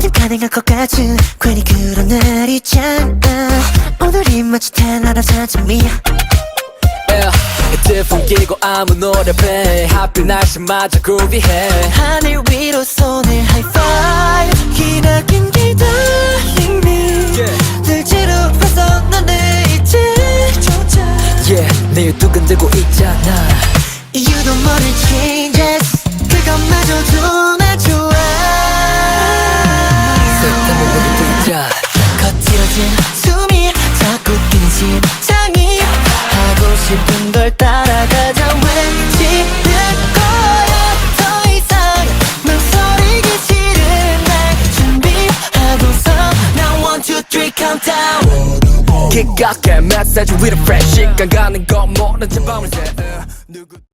뭐든 가능할 것 같은 괜히 그런 날 있잖아. 오늘이 마치 태어나라서 아침이야. Yeah. 이제 풍기고 아무 노래 play. 하필 날씨마저 groovy해. 하늘 위로 손을 하이파이브 기나긴 기다림이. 늘 지루해서 나는 이제 조차. Yeah. 내일 두근대고 있잖아. 이유도 모 자 거칠어진 숨이 자꾸 뛰는 심장이 하고 싶은 걸 따라가자. 외치는 거야. 더 이상 망설이기 싫은 날 준비하고서 Now one two three countdown. 기각해 메시지 위로 fresh 시간 가는 거 모른 채 밤을 새